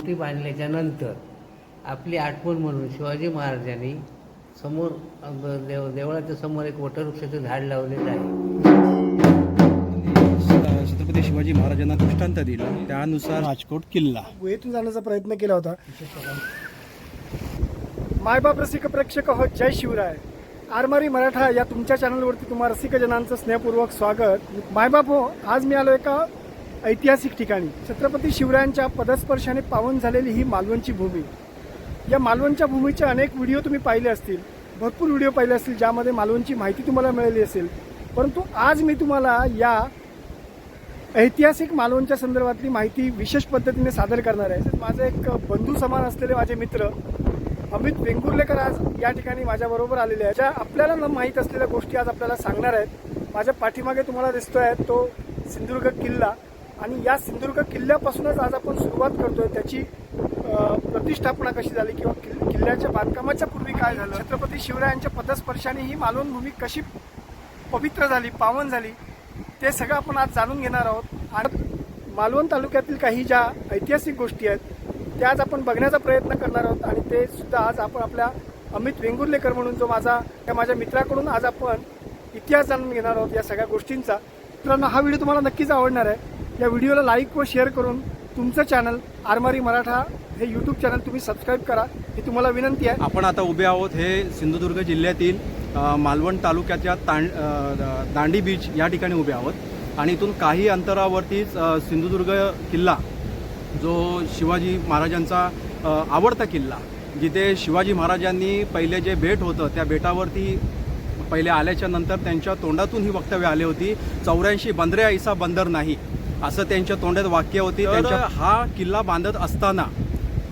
मूर्ती बांधल्याच्या नंतर आपली आठवण म्हणून शिवाजी महाराजांनी समोर देव देवळाच्या समोर एक वटवृक्षाचं झाड लावलेलं आहे. त्यांनी छत्रपती शिवाजी महाराजांना दृष्टांत दिलं. त्यानुसार राजकोट किल्ला. गुहेतून जाण्याचा प्रयत्न केला होता. मायबाप रसिक प्रेक्षक हो जय शिवराय. आरमारी मराठा या तुमच्या चॅनलवरती तुम्हा रसिक जनांचं स्नेहपूर्वक स्वागत. मायबाप हो आज मी आलो एका ऐतिहासिक ठिकाणी. छत्रपती शिवरायांच्या पदस्पर्शाने पावन झालेली ही मालवणची भूमी. या मालवणच्या भूमीचे अनेक व्हिडिओ तुम्ही पाहिले असतील. भरपूर व्हिडिओ पाहिले असतील ज्यामध्ये मालवणची माहिती तुम्हाला मिळाली असेल. परंतु आज मी तुम्हाला या ऐतिहासिक मालवणच्या संदर्भातली माहिती विशेष पद्धतीने सादर करणार आहे. माझे एक बंधू समान असलेले माझे मित्र अमित वेंगुर्लेकर आज या ठिकाणी माझ्याबरोबर आलेले आहे ज्या आपल्याला न माहीत असलेल्या गोष्टी आज आपल्याला सांगणार आहेत. माझ्या पाठीमागे तुम्हाला दिसतोय तो सिंधुदुर्ग किल्ला. आणि या सिंधुदुर्ग किल्ल्यापासूनच आज आपण सुरुवात करतोय. त्याची प्रतिष्ठापना कशी झाली किंवा किल्ल- किल्ल्याच्या बांधकामाच्या पूर्वी काय झालं? छत्रपती शिवरायांच्या पदस्पर्शाने ही मालवण भूमी कशी पवित्र झाली पावन झाली ते सगळं आपण आज जाणून घेणार आहोत. आणि मालवण तालुक्यातील काही ज्या ऐतिहासिक गोष्टी आहेत त्या आज आपण बघण्याचा प्रयत्न करणार आहोत. आणि ते सुद्धा आज आपण आपल्या अमित वेंगुर्लेकर म्हणून जो माझा त्या माझ्या मित्राकडून आज आपण इतिहास जाणून घेणार आहोत या सगळ्या गोष्टींचा. मित्रांनो हा व्हिडिओ तुम्हाला नक्कीच आवडणार आहे. या व्हिडिओला लाईक व शेअर करून तुमचं चॅनल आरमारी मराठा हे यूट्यूब चॅनल तुम्ही सबस्क्राईब करा. ही तुम्हाला विनंती आहे. आपण आता उभे आहोत हे सिंधुदुर्ग जिल्ह्यातील मालवण तालुक्याच्या तां दांडी बीच या ठिकाणी उभे आहोत. आणि इथून काही अंतरावरतीच सिंधुदुर्ग किल्ला जो शिवाजी महाराजांचा आवडता किल्ला जिथे शिवाजी महाराजांनी पहिले जे भेट होतं त्या भेटावरती पहिले आल्याच्यानंतर त्यांच्या तोंडातून ही वक्तव्य आले होती चौऱ्याऐंशी बंदरे ऐसा बंदर नाही. असं त्यांच्या तोंडात वाक्य होती. त्यांच्या हा किल्ला बांधत असताना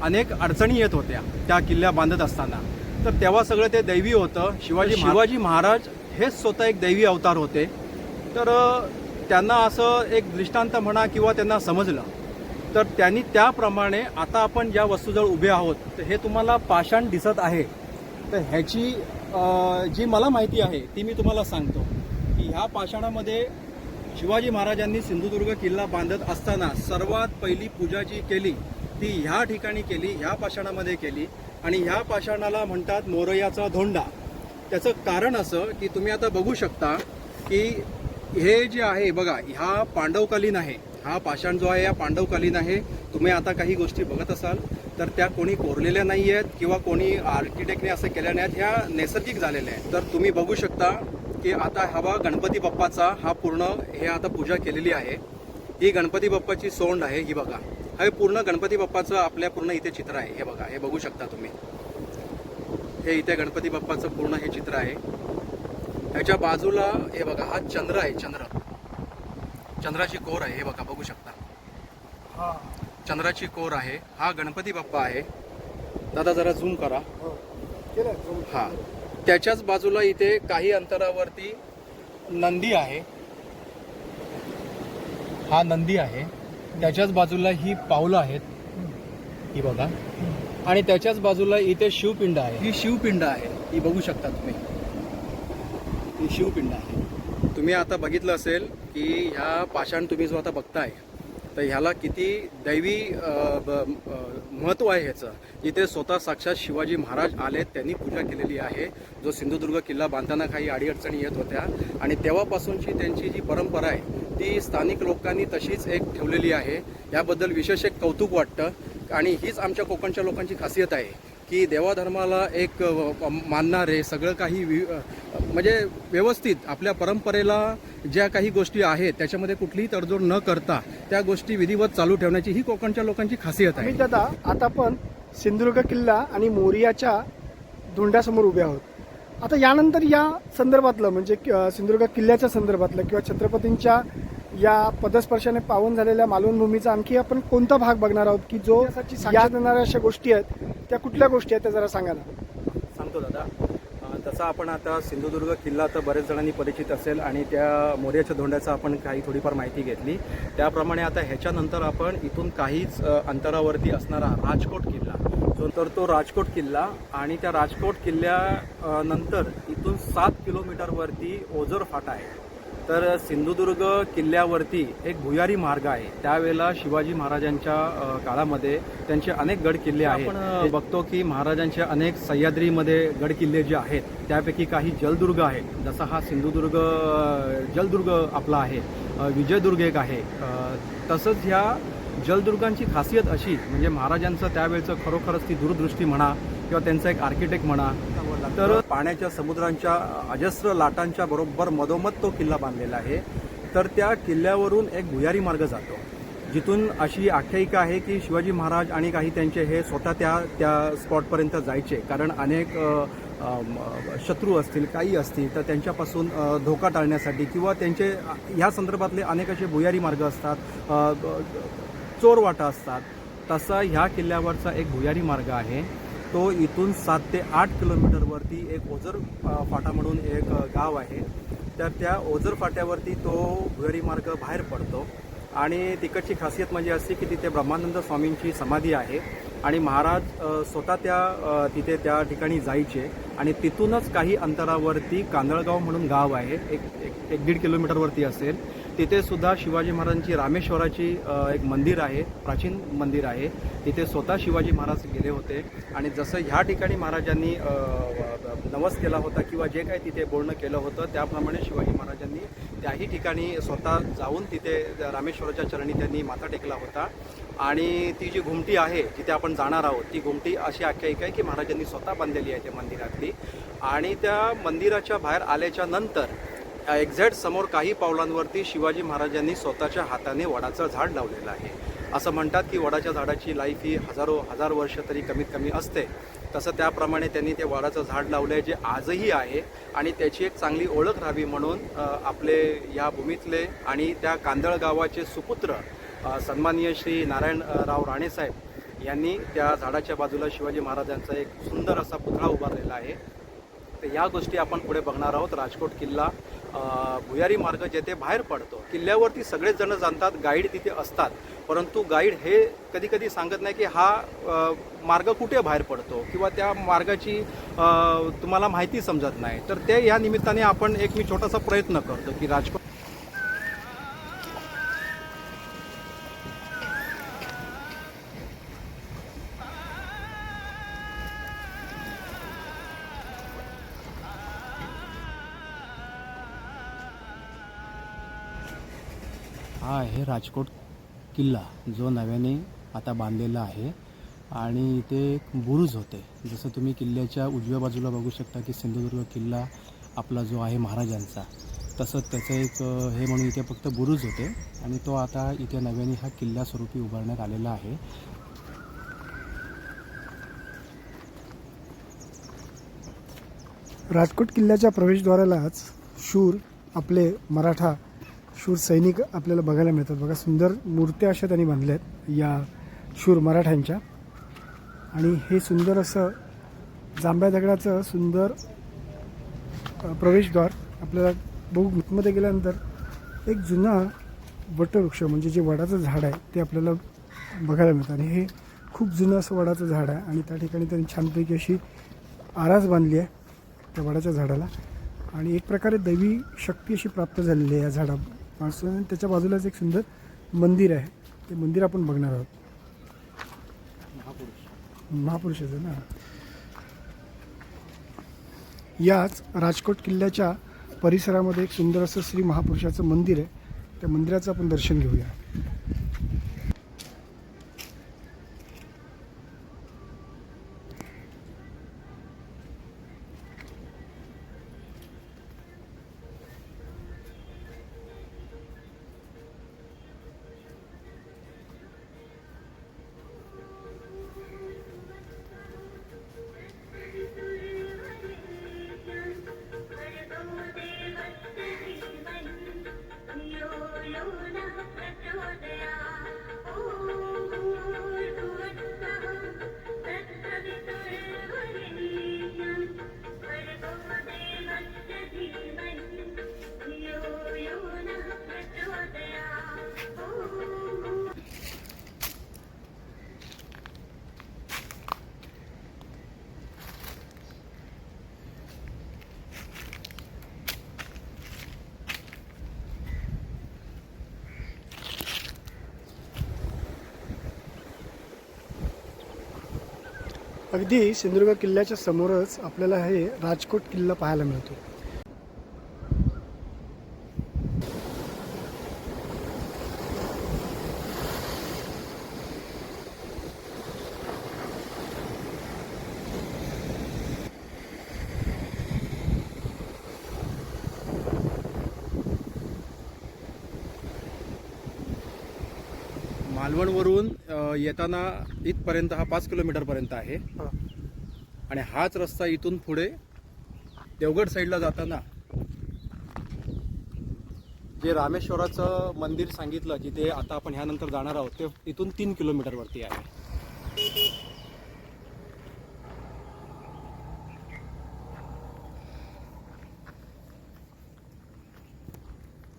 अनेक अडचणी येत होत्या त्या किल्ल्या बांधत असताना. तर तेव्हा सगळं ते दैवी होतं. शिवाजी शिवाजी महाराज हेच स्वतः एक दैवी अवतार होते. तर त्यांना असं एक दृष्टांत म्हणा किंवा त्यांना समजलं तर त्यांनी त्याप्रमाणे आता आपण ज्या वस्तूजवळ उभे आहोत तर हे तुम्हाला पाषाण दिसत आहे. तर ह्याची जी मला माहिती आहे ती मी तुम्हाला सांगतो. की ह्या पाषाणामध्ये शिवाजी महाराजांनी सिंधुदुर्ग किल्ला बांधत असताना सर्वात पहिली पूजा जी केली ती ह्या ठिकाणी केली ह्या पाषाणामध्ये केली आणि ह्या पाषाणाला म्हणतात मोरयाचा धोंडा. त्याचं कारण असं की तुम्ही आता बघू शकता की हे जे आहे बघा ह्या पांडवकालीन आहे. हा पाषाण जो आहे हा पांडवकालीन आहे. तुम्ही आता काही गोष्टी बघत असाल तर त्या कोणी कोरलेल्या नाही आहेत किंवा कोणी आर्किटेक्टने असं केल्या नाहीत ह्या नैसर्गिक झालेल्या आहेत. तर तुम्ही बघू शकता की आता हवा गणपती बाप्पाचा हा पूर्ण हे आता पूजा केलेली आहे. ही गणपती बाप्पाची सोंड आहे ही बघा. हे पूर्ण गणपती बाप्पाचं आपल्या पूर्ण इथे चित्र आहे हे बघा हे बघू शकता तुम्ही. हे इथे गणपती बाप्पाचं पूर्ण हे चित्र आहे. ह्याच्या बाजूला हे बघा हा चंद्र आहे चंद्र. चंद्राची कोर आहे हे बघा बघू शकता. हा. चंद्राची कोर आहे हा गणपती बाप्पा आहे. दादा जरा झूम करा. हो. हा. त्याच्याच बाजूला इथे काही अंतरावरती नंदी आहे. हा नंदी आहे. त्याच्याच बाजूला ही पावलं आहेत. ही बघा. आणि त्याच्याच बाजूला इथे शिवपिंड आहे. ही शिवपिंड आहे. ही बघू शकता तुम्ही. ही शिवपिंड आहे. तुम्ही आता बघितलं असेल की ह्या पाषाण तुम्ही जो आता बघताय तर ह्याला किती दैवी महत्त्व आहे ह्याचं. जिथे स्वतः साक्षात शिवाजी महाराज आले त्यांनी पूजा केलेली आहे. जो सिंधुदुर्ग किल्ला बांधताना काही अडीअडचणी येत होत्या. आणि तेव्हापासूनची त्यांची जी परंपरा आहे ती स्थानिक लोकांनी तशीच एक ठेवलेली आहे. याबद्दल विशेष एक कौतुक वाटतं. आणि हीच आमच्या कोकणच्या लोकांची खासियत आहे. की देवाधर्माला एक मानणारे सगळं काही वि म्हणजे व्यवस्थित आपल्या परंपरेला ज्या काही गोष्टी आहेत त्याच्यामध्ये कुठलीही तडजोड न करता त्या गोष्टी विधिवत चालू ठेवण्याची ही कोकणच्या लोकांची खासियत आहे. दादा आता आपण सिंधुदुर्ग किल्ला आणि मोरियाच्या धोंड्यासमोर उभे आहोत. आता यानंतर या संदर्भातलं म्हणजे सिंधुदुर्ग किल्ल्याच्या संदर्भातलं किंवा छत्रपतींच्या या पदस्पर्शाने पावन झालेल्या मालवण भूमीचा आणखी आपण कोणता भाग बघणार आहोत की जो या देणाऱ्या अशा गोष्टी आहेत त्या कुठल्या गोष्टी आहेत त्या जरा सांगा ना. सांगतो दादा. तसा आपण आता सिंधुदुर्ग किल्ला तर बरेच जणांनी परिचित असेल आणि त्या मोर्याच्या धोंड्याचा आपण काही थोडीफार माहिती घेतली. त्याप्रमाणे आता ह्याच्यानंतर आपण इथून काहीच अंतरावरती असणारा राजकोट किल्ला जो तर तो राजकोट किल्ला आणि त्या राजकोट किल्ल्या नंतर इथून सात किलोमीटरवरती ओझर फाटा आहे. तर सिंधुदुर्ग किल्ल्यावरती एक भुयारी मार्ग आहे. त्यावेळेला शिवाजी महाराजांच्या काळामध्ये त्यांचे अनेक गड किल्ले आहेत. आपण बघतो की महाराजांचे अनेक सह्याद्रीमध्ये गड किल्ले जे आहेत त्यापैकी काही जलदुर्ग आहेत. जसा हा सिंधुदुर्ग जलदुर्ग आपला आहे विजयदुर्ग एक आहे. तसंच ह्या जलदुर्गांची खासियत अशी म्हणजे महाराजांचं त्यावेळचं खरोखरच ती दूरदृष्टी म्हणा किंवा त्यांचा एक आर्किटेक्ट म्हणा तर पाण्याच्या समुद्रांच्या अजस्र लाटांच्या बरोबर मधोमध तो किल्ला बांधलेला आहे. तर त्या किल्ल्यावरून एक भुयारी मार्ग जातो जिथून अशी आख्यायिका आहे की शिवाजी महाराज आणि काही त्यांचे हे स्वतः त्या त्या स्पॉटपर्यंत जायचे कारण अनेक शत्रू असतील काही असतील तर त्यांच्यापासून धोका टाळण्यासाठी किंवा त्यांचे ह्या संदर्भातले अनेक असे भुयारी मार्ग असतात चोर वाटा चोरवाटा असतात. तसा ह्या किल्ल्यावरचा एक भुयारी मार्ग आहे. तो इथून सात ते आठ किलोमीटरवरती एक ओझर फाटा म्हणून एक गाव आहे. तर त्या ओझर फाट्यावरती तो भुयारी मार्ग बाहेर पडतो. आणि तिकडची खासियत म्हणजे अशी की तिथे ब्रह्मानंद स्वामींची समाधी आहे. आणि महाराज स्वतः त्या तिथे त्या ठिकाणी जायचे. आणि तिथूनच काही अंतरावरती कांदळगाव म्हणून गाव आहे. एक एक एक दीड किलोमीटरवरती असेल. तिथे सुद्धा शिवाजी महाराजांची रामेश्वराची एक मंदिर आहे प्राचीन मंदिर आहे. तिथे स्वतः शिवाजी महाराज गेले होते. आणि जसं ह्या ठिकाणी महाराजांनी नवस केला होता किंवा जे काही तिथे बोलणं केलं होतं त्याप्रमाणे शिवाजी महाराजांनी त्याही ठिकाणी स्वतः जाऊन तिथे रामेश्वराच्या चरणी त्यांनी माथा टेकला होता. आणि ती जी घुमटी आहे जिथे आपण जाणार आहोत ती घुमटी अशी आख्यायिका आहे की महाराजांनी स्वतः बांधलेली आहे त्या मंदिरातली. आणि त्या मंदिराच्या बाहेर आल्याच्यानंतर एक्झॅक्ट समोर काही पावलांवरती शिवाजी महाराजांनी स्वतःच्या हाताने वडाचं झाड लावलेलं आहे. असं म्हणतात की वडाच्या झाडाची लाईफ ही हजारो हजार वर्ष तरी कमीत कमी असते. तसं त्याप्रमाणे त्यांनी ते वडाचं झाड लावलं आहे जे आजही आहे आणि त्याची एक चांगली ओळख राहावी म्हणून आपले या भूमीतले आणि त्या कांदळ गावाचे सुपुत्र सन्माननीय श्री नारायणराव राणेसाहेब यांनी त्या झाडाच्या बाजूला शिवाजी महाराजांचा एक सुंदर असा पुतळा उभारलेला आहे. तर या गोष्टी आपण पुढे बघणार आहोत. राजकोट किल्ला भुयारी मार्ग जेथे बाहेर पडतो किल्ल्यावरती सगळेच जण जाणतात गाईड तिथे असतात. परंतु गाईड हे कधी कधी सांगत नाही की हा मार्ग कुठे बाहेर पडतो किंवा त्या मार्गाची तुम्हाला माहिती समजत नाही. तर ते या निमित्ताने आपण एक मी छोटासा प्रयत्न करतो की राजकोट आहे राजकोट किल्ला जो नव्याने आता बांधलेला आहे. आणि इथे एक बुरुज होते. जसं तुम्ही किल्ल्याच्या उजव्या बाजूला बघू शकता की सिंधुदुर्ग किल्ला आपला जो आहे महाराजांचा. तसंच त्याचं एक हे म्हणून इथे फक्त बुरुज होते. आणि तो आता इथे नव्याने हा किल्ला स्वरूपी उभारण्यात आलेला आहे. राजकोट किल्ल्याच्या प्रवेशद्वारालाच शूर आपले मराठा शूर सैनिक आपल्याला बघायला मिळतात. बघा सुंदर मूर्त्या अशा त्यांनी बांधल्या आहेत या शूर मराठ्यांच्या. आणि हे सुंदर असं जांभ्या दगडाचं सुंदर प्रवेशद्वार आपल्याला बघू मध्ये गेल्यानंतर एक जुना वटवृक्ष म्हणजे जे वडाचं झाड आहे ते आपल्याला बघायला मिळतं. आणि हे खूप जुनं असं वडाचं झाड आहे आणि त्या ठिकाणी त्यांनी छानपैकी अशी आरास बांधली आहे त्या वडाच्या झाडाला. आणि एक प्रकारे दैवी शक्ती अशी प्राप्त झालेली आहे या झाडा आणि त्याच्या बाजूलाच एक सुंदर मंदिर आहे. ते मंदिर आपण बघणार आहोत. महापुरुषाचं ना? याच राजकोट किल्ल्याच्या परिसरामध्ये एक सुंदर असं श्री महापुरुषाचं मंदिर आहे. त्या मंदिराचं आपण दर्शन घेऊया. अगदी सिंधुदुर्ग किल्ल्याच्या समोरच आपल्याला हे राजकोट किल्ला पाहायला मिळतो. येताना इथपर्यंत हा पाच किलोमीटरपर्यंत आहे. आणि हाच रस्ता इथून पुढे देवगड साईडला जाताना जे रामेश्वराचं मंदिर सांगितलं जिथे आता आपण ह्यानंतर जाणार आहोत ते इथून तीन किलोमीटरवरती आहे.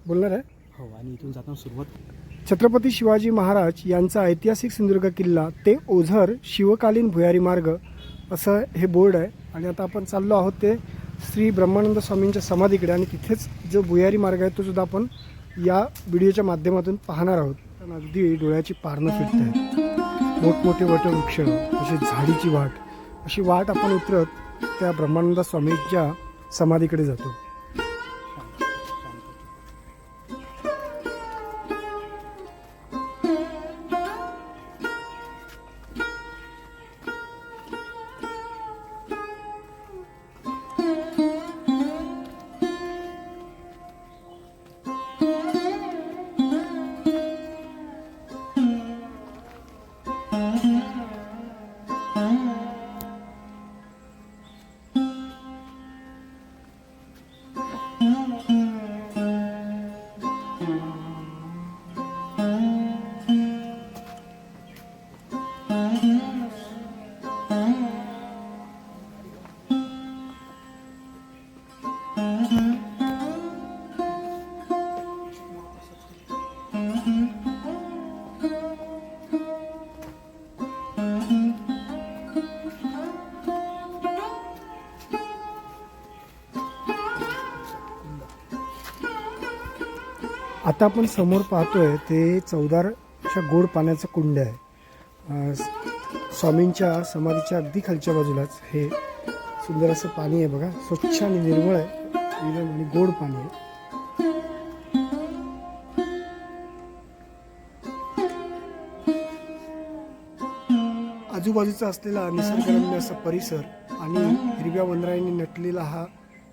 बोलणार आहे? हो आणि इथून जाताना सुरुवात छत्रपती शिवाजी महाराज यांचा ऐतिहासिक सिंधुदुर्ग किल्ला ते ओझर शिवकालीन भुयारी मार्ग असं हे बोर्ड आहे. आणि आता आपण चाललो आहोत ते श्री ब्रह्मानंद स्वामींच्या समाधीकडे आणि तिथेच जो भुयारी मार्ग आहे तो सुद्धा आपण या व्हिडिओच्या माध्यमातून पाहणार आहोत. आणि अगदी डोळ्याची पारणं फिरत आहेत. मोठमोठे वटवृक्ष अशी झाडीची वाट अशी वाट आपण उतरत त्या ब्रह्मानंद स्वामींच्या समाधीकडे जातो. आता आपण समोर पाहतोय ते चौदार अशा गोड पाण्याचं कुंड आहे. स्वामींच्या समाधीच्या अगदी खालच्या बाजूलाच हे सुंदर असं पाणी आहे बघा. स्वच्छ आणि निर्मळ आहे. आणि गोड पाणी आहे. आजूबाजूचा असलेला निसर्गरम्य असा परिसर आणि हिरव्या वनराईंनी नटलेला हा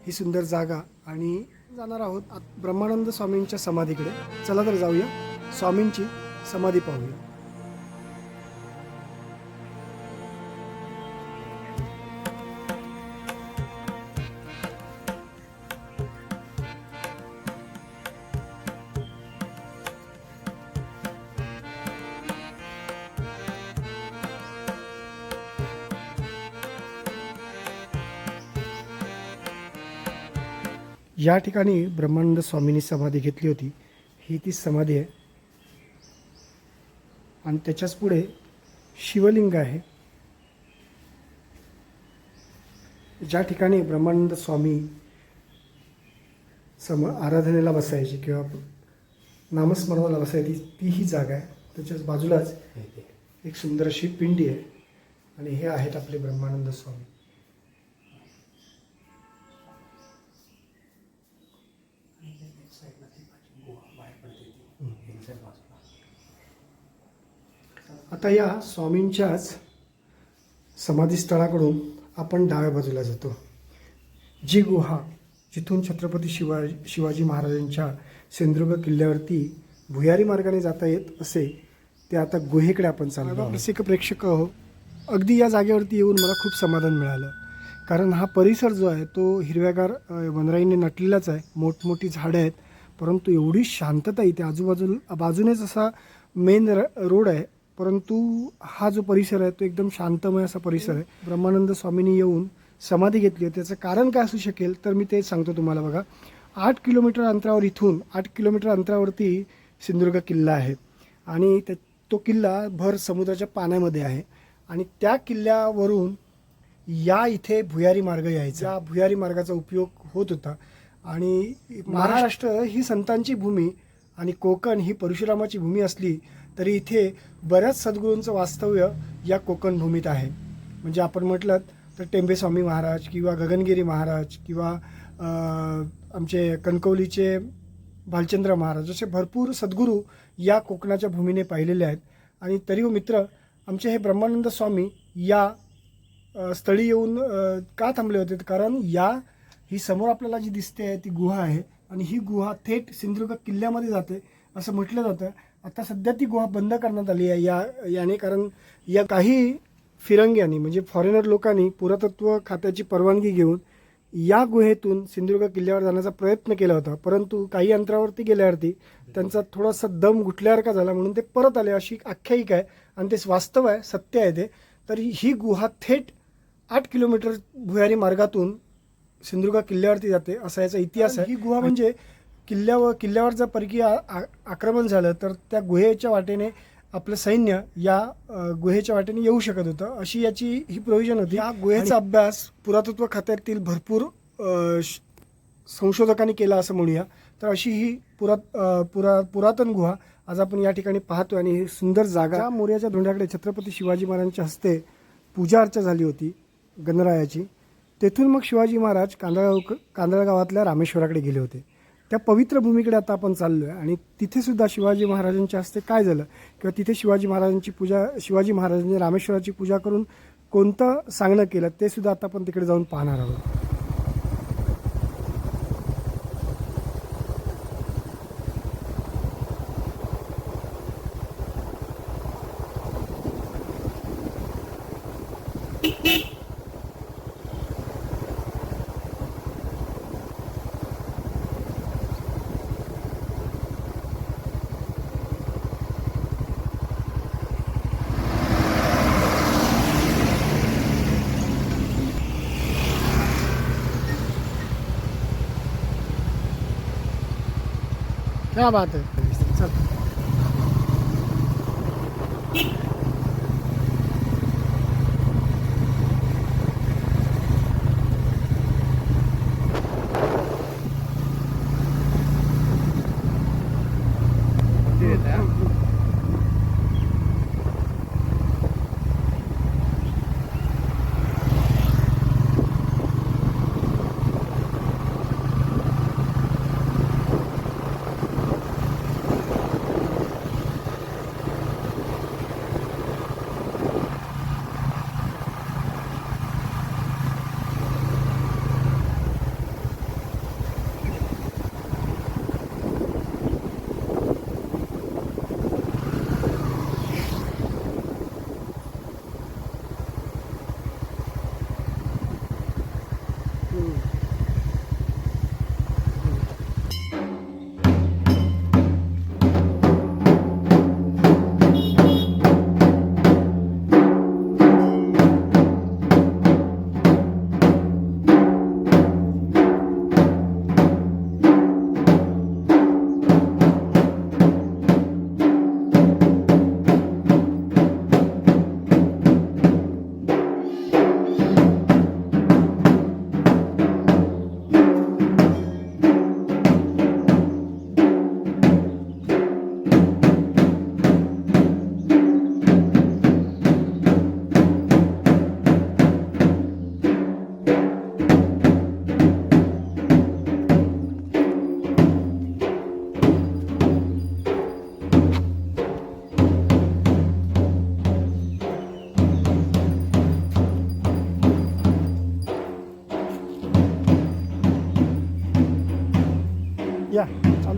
ही सुंदर जागा आणि जाणार आहोत ब्रह्मानंद स्वामींच्या समाधीकडे. चला तर जाऊया. स्वामींची समाधी पाहूया. या ठिकाणी ब्रह्मानंद स्वामींनी समाधी घेतली होती. ही ती समाधी आहे. आणि त्याच्याच पुढे शिवलिंग आहे. ज्या ठिकाणी ब्रह्मानंद स्वामी सम आराधनेला बसायची किंवा नामस्मरणाला बसायची ती ही जागा आहे. त्याच्याच बाजूलाच एक सुंदर अशी पिंडी आहे. आणि हे आहेत आपले ब्रह्मानंद स्वामी. आता या स्वामींच्याच समाधीस्थळाकडून आपण डाव्या बाजूला जातो. जी गुहा जिथून छत्रपती शिवा शिवाजी महाराजांच्या सिंधुदुर्ग किल्ल्यावरती भुयारी मार्गाने जाता येत असे ते आता गुहेकडे आपण चाललो रसिक प्रेक्षक हो. अगदी या जागेवरती येऊन मला खूप समाधान मिळालं. कारण हा परिसर जो आहे तो हिरव्यागार वनराईने नटलेलाच आहे. मोठमोठी झाडं आहेत. परंतु एवढी शांतता इथे आजूबाजू बाजूनेच असा मेन रोड आहे. परंतु हा जो परिसर आहे तो एकदम शांतमय असा परिसर आहे. ब्रह्मानंद स्वामींनी येऊन समाधी घेतली आहे. त्याचं कारण काय असू शकेल तर मी ते सांगतो तुम्हाला बघा. आठ किलोमीटर अंतरावर इथून आठ किलोमीटर अंतरावरती सिंधुदुर्ग किल्ला आहे. आणि त्या तो किल्ला भर समुद्राच्या पाण्यामध्ये आहे. आणि त्या किल्ल्यावरून या इथे भुयारी मार्ग यायचा. या भुयारी मार्गाचा उपयोग होत होता. आणि महाराष्ट्र ही संतांची भूमी आणि कोकण ही परशुरामाची भूमी असली तरी इथे बऱ्याच सद्गुरूंचं वास्तव्य या कोकण भूमीत आहे. म्हणजे आपण म्हटलं तर टेंबेस्वामी महाराज किंवा गगनगिरी महाराज किंवा आमचे कणकवलीचे भालचंद्र महाराज असे भरपूर सद्गुरू या कोकणाच्या भूमीने पाहिलेले आहेत. आणि तरी हो मित्र आमचे हे ब्रह्मानंद स्वामी या स्थळी येऊन का थांबले होते? कारण या ही समोर आपल्याला जी दिसते आहे ती गुहा आहे. आणि ही गुहा थेट सिंधुदुर्ग किल्ल्यामध्ये जाते असं म्हटलं जातं. आता सध्या ती गुहा बंद करण्यात आली आहे. या याने कारण या काही फिरंग्यांनी म्हणजे फॉरेनर लोकांनी पुरातत्व खात्याची परवानगी घेऊन या गुहेतून सिंधुदुर्ग किल्ल्यावर जाण्याचा प्रयत्न केला होता. परंतु काही अंतरावरती गेल्यावरती त्यांचा थोडासा दम घुटल्यासारखा झाला म्हणून ते परत आले. अशी आख्यायिका आहे आणि ते वास्तव आहे सत्य आहे ते. तर ही गुहा थेट आठ किलोमीटर भुयारी मार्गातून सिंधुदुर्ग किल्ल्यावरती जाते असा याचा इतिहास आहे. ही गुहा म्हणजे किल्ल्यावर किल्ल्यावर जर परकीय आक्रमण झालं तर त्या गुहेच्या वाटेने आपलं सैन्य या गुहेच्या वाटेने येऊ शकत होतं. अशी याची ही प्रोव्हिजन होती. या गुहेचा अभ्यास पुरातत्व खात्यातील भरपूर संशोधकांनी केला असं म्हणूया. तर अशी ही पुरात पुरा पुरातन गुहा आज आपण या ठिकाणी पाहतोय आणि ही सुंदर जागा मोर्याच्या धोंड्याकडे छत्रपती शिवाजी महाराजांच्या हस्ते पूजा अर्चा झाली होती गणरायाची तेथून मग शिवाजी महाराज कांदळगाव कांदळा गावातल्या रामेश्वराकडे गेले होते. त्या पवित्र भूमीकडे आता आपण चाललोय. आणि तिथे सुद्धा शिवाजी महाराजांच्या हस्ते काय झालं? किंवा तिथे शिवाजी महाराजांची पूजा शिवाजी महाराजांनी रामेश्वराची पूजा करून कोणतं सांगणं केलं? ते सुद्धा आता आपण तिकडे जाऊन पाहणार आहोत. क्या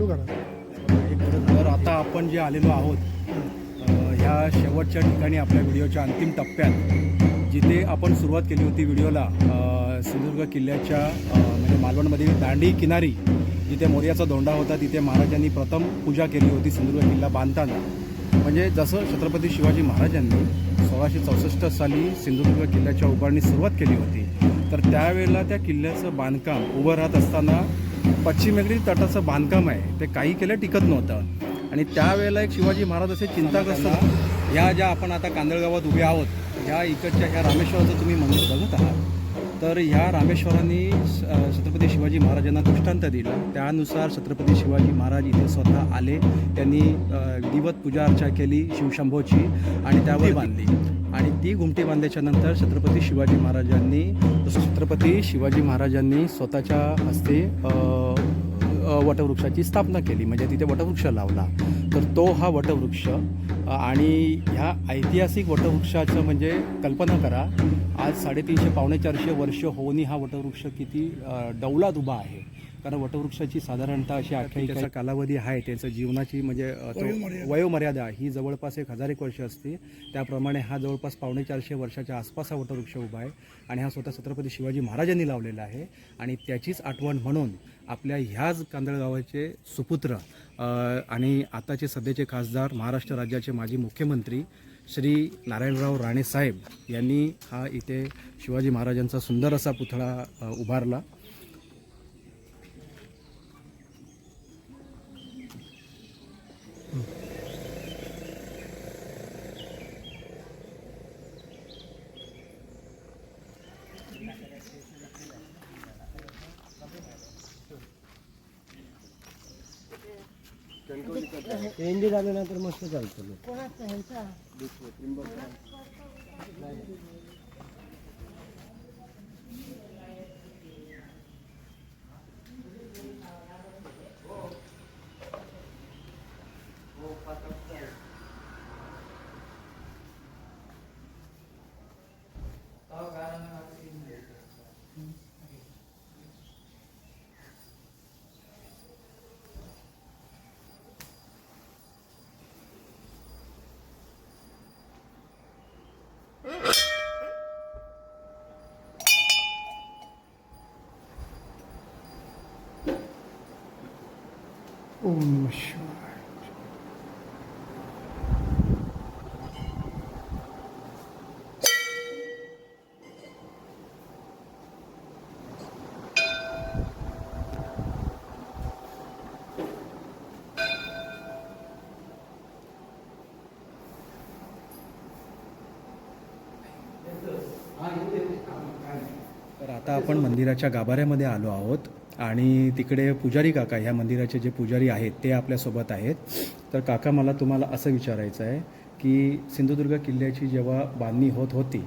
करा. तर आता आपण जे आलेलो आहोत ह्या शेवटच्या ठिकाणी आपल्या व्हिडिओच्या अंतिम टप्प्यात जिथे आपण सुरुवात केली होती व्हिडिओला सिंधुदुर्ग किल्ल्याच्या म्हणजे मालवणमधील दांडी किनारी जिथे मोर्याचा दोंडा होता तिथे महाराजांनी प्रथम पूजा केली होती सिंधुदुर्ग किल्ला बांधताना. म्हणजे जसं छत्रपती शिवाजी महाराजांनी सोळाशे चौसष्ट साली सिंधुदुर्ग किल्ल्याच्या उभारणी सुरुवात केली होती तर त्यावेळेला त्या किल्ल्याचं बांधकाम उभं राहत असताना पश्चिमेकडील तटाचं बांधकाम आहे. ते काही केलं टिकत नव्हतं. आणि त्यावेळेला एक शिवाजी महाराज असे चिंताग्रस्त ह्या ज्या आपण आता कांदळगावात उभे आहोत ह्या इकडच्या ह्या रामेश्वराचं तुम्ही मंदिर बघत आहात. तर ह्या रामेश्वरांनी छत्रपती शिवाजी महाराजांना दृष्टांत दिला. त्यानुसार छत्रपती शिवाजी महाराज इथे स्वतः आले. त्यांनी अ, विधिवत पूजा अर्चा केली शिवशंभोची आणि त्यावर बांधली. आणि ती घुमटी बांधल्याच्या नंतर छत्रपती शिवाजी महाराजांनी छत्रपती शिवाजी महाराजांनी स्वतःच्या हस्ते वटवृक्षाची स्थापना केली. म्हणजे तिथे वटवृक्ष लावला. तर तो हा वटवृक्ष आणि ह्या ऐतिहासिक वटवृक्षाचं म्हणजे कल्पना करा. आज साडेतीनशे पावणे चारशे वर्ष होऊनही हा वटवृक्ष किती डौलात उभा आहे. कारण वटवृक्षाची साधारणतः अशी आख्यायिका कालावधी आहे त्याचं जीवनाची म्हणजे वयोमर्यादा. ही जवळपास एक हजार एक वर्ष असते. त्याप्रमाणे हा जवळपास पावणे चारशे वर्षाच्या आसपास हा वटवृक्ष उभा आहे आणि हा स्वतः छत्रपती शिवाजी महाराजांनी लावलेला आहे. आणि त्याचीच आठवण म्हणून आपल्या ह्याच कांदळगावाचे सुपुत्र आणि आताचे सध्याचे खासदार महाराष्ट्र राज्याचे माजी मुख्यमंत्री श्री नारायणराव राणे साहेब यांनी हा इथे शिवाजी महाराजांचा सुंदर असा पुतळा उभारला. एंडी झाल्यानंतर मस्त चालतं ओम शिवाय तर आता आपण मंदिराच्या गाभाऱ्यामध्ये आलो आहोत. आणि तिकडे पुजारी काका ह्या मंदिराचे जे पुजारी आहेत ते आपल्यासोबत आहेत. तर काका मला तुम्हाला असं विचारायचं आहे की सिंधुदुर्ग किल्ल्याची जेव्हा बांधणी होत होती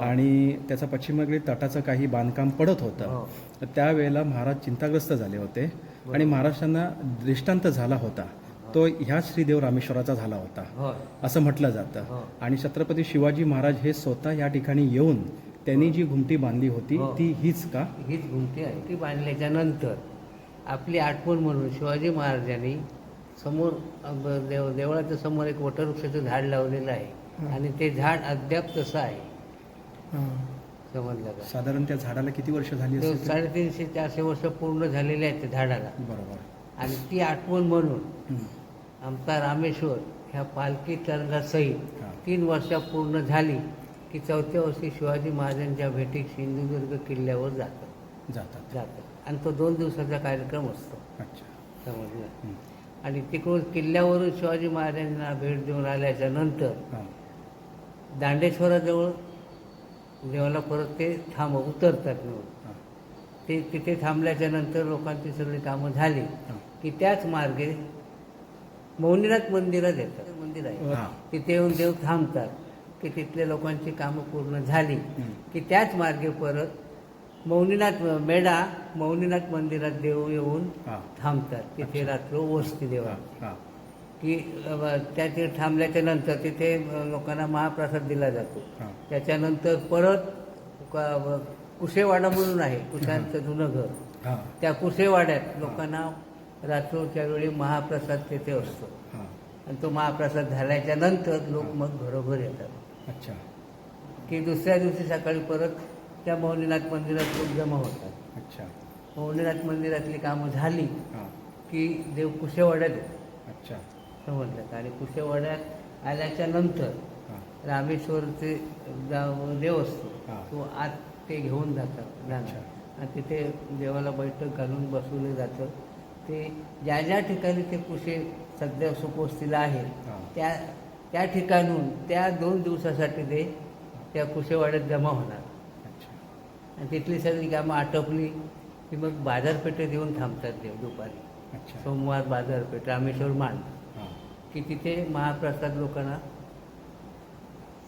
आणि त्याचा पश्चिमेकडे तटाचं काही बांधकाम पडत होतं हो. तर त्यावेळेला महाराज चिंताग्रस्त झाले होते आणि महाराष्ट्रांना दृष्टांत झाला होता. तो ह्या श्रीदेव रामेश्वराचा झाला होता होय असं म्हटलं जातं. हो. आणि छत्रपती शिवाजी महाराज हे स्वतः या ठिकाणी येऊन त्यांनी जी घुमटी बांधली होती हो. ती हीच का? हीच घुमटी आहे. ती बांधल्याच्या नंतर आपली आठवण म्हणून शिवाजी महाराजांनी समोर देव देवळाच्या समोर एक वटवृक्षाचं झाड लावलेलं आहे. आणि ते झाड अद्याप तसं आहे. हां. समजलं का? साधारण त्या झाडाला किती वर्ष झाली ते असेल? साडेतीनशे चारशे वर्ष पूर्ण झालेले आहेत त्या झाडाला. बरोबर. आणि ती आठवण म्हणून हं. आमचा रामेश्वर ह्या पालखी तरंगासहित हा. तीन वर्ष पूर्ण झाली. की चौथ्या वर्षी शिवाजी महाराजांच्या भेटीत सिंधुदुर्ग किल्ल्यावर जातं जातात जातं आणि तो दोन दिवसाचा कार्यक्रम असतो अच्छा समजलं. आणि तिकडून किल्ल्यावरून शिवाजी महाराजांना भेट देऊन आल्याच्यानंतर. दांडेश्वराजवळ देवाला परत ते थांब उतरतात. ते तिथे थांबल्याच्या नंतर लोकांची सगळी कामं झाली. की त्याच मार्गे मौनीनाथ मंदिरात येतात मंदिर आहे. तिथे येऊन देव थांबतात की तिथल्या लोकांची कामं पूर्ण झाली. की त्याच मार्गे परत मौनीनाथ मेढा मौनीनाथ मंदिरात देव येऊन. थांबतात तिथे रात्र वस्ती देवा. की अ, त्या तिथे थांबल्याच्या नंतर तिथे लोकांना महाप्रसाद दिला जातो. त्याच्यानंतर परत क- व- कुशेवाडा म्हणून आहे कुशांचं जुनं घर हां. त्या कुशेवाड्यात लोकांना रात्रोच्या वेळी महाप्रसाद तेथे असतो. आणि तो महाप्रसाद झाल्याच्यानंतर लोक मग घरोघर येतात अच्छा. की दुसऱ्या दिवशी सकाळी परत त्या मौनीनाथ मंदिरात लोक जमा होतात. अच्छा. मौनीनाथ मंदिरातली कामं झाली हां. की देव कुशेवाड्यात येतात अच्छा. समजलं आणि कुशेवाड्यात आल्याच्यानंतर हां. रामेश्वरचे जा- देव असतो हा. तो आत ते घेऊन जातात जाणार आणि तिथे देवाला बैठक घालून बसवलं जातं. ते ज्या ज्या ठिकाणी ते कुशे सध्या सुपोस्तीला आहे हा. त्या त्या ठिकाणून त्या दोन दिवसासाठी ते त्या कुशेवाड्यात जमा होणार. अच्छा. आणि तिथली सगळी कामं आटोपली की मग बाजारपेठेत येऊन थांबतात देव दुपारी. अच्छा. सोमवार बाजारपेठ रामेश्वर मांड हां. की तिथे महाप्रसाद लोकांना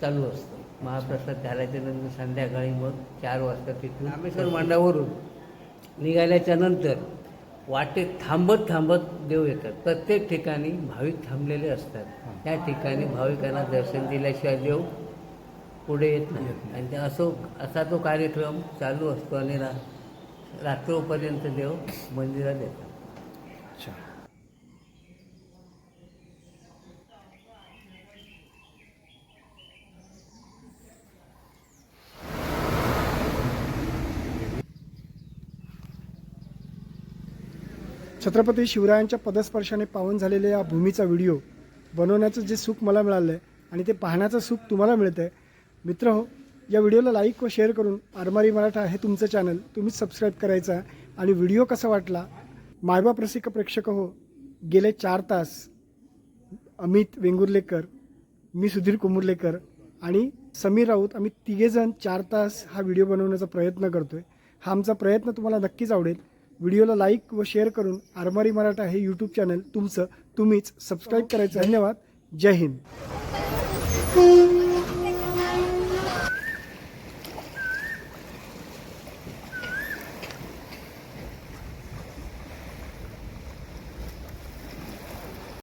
चालू असतं. महाप्रसाद झाल्याच्यानंतर संध्याकाळी मग चार वाजता तिथून रामेश्वर मांडावरून निघाल्याच्या नंतर वाटेत थांबत थांबत देव येतात. प्रत्येक ठिकाणी भाविक थांबलेले असतात. त्या ठिकाणी भाविकांना दर्शन दिल्याशिवाय देव पुढे येत नाही. आणि ते असो असा तो कार्यक्रम चालू असतो आणि रा रात्रोपर्यंत देव मंदिरात येतात अच्छा छत्रपती शिवरायांच्या पदस्पर्शाने पावन झालेल्या या भूमीचा व्हिडिओ बनवण्याचं जे सुख मला मिळालं आहे आणि ते पाहण्याचं सुख तुम्हाला मिळतं आहे मित्र हो या व्हिडिओला लाईक व शेअर करून आरमारी मराठा हे तुमचं चॅनल तुम्हीच सबस्क्राईब करायचं आहे आणि व्हिडिओ कसा वाटला? मायबाप रसिक प्रेक्षक हो गेले चार तास. अमित वेंगुर्लेकर मी सुधीर कुमुर्लेकर आणि समीर राऊत आम्ही तिघेजण चार तास हा व्हिडिओ बनवण्याचा प्रयत्न करतो आहे हा आमचा प्रयत्न तुम्हाला नक्कीच आवडेल. व्हिडिओला लाईक व शेअर करून आरमारी मराठा हे यूट्यूब चॅनल तुमचं तुम्हीच सबस्क्राईब करायचं. धन्यवाद. जय हिंद.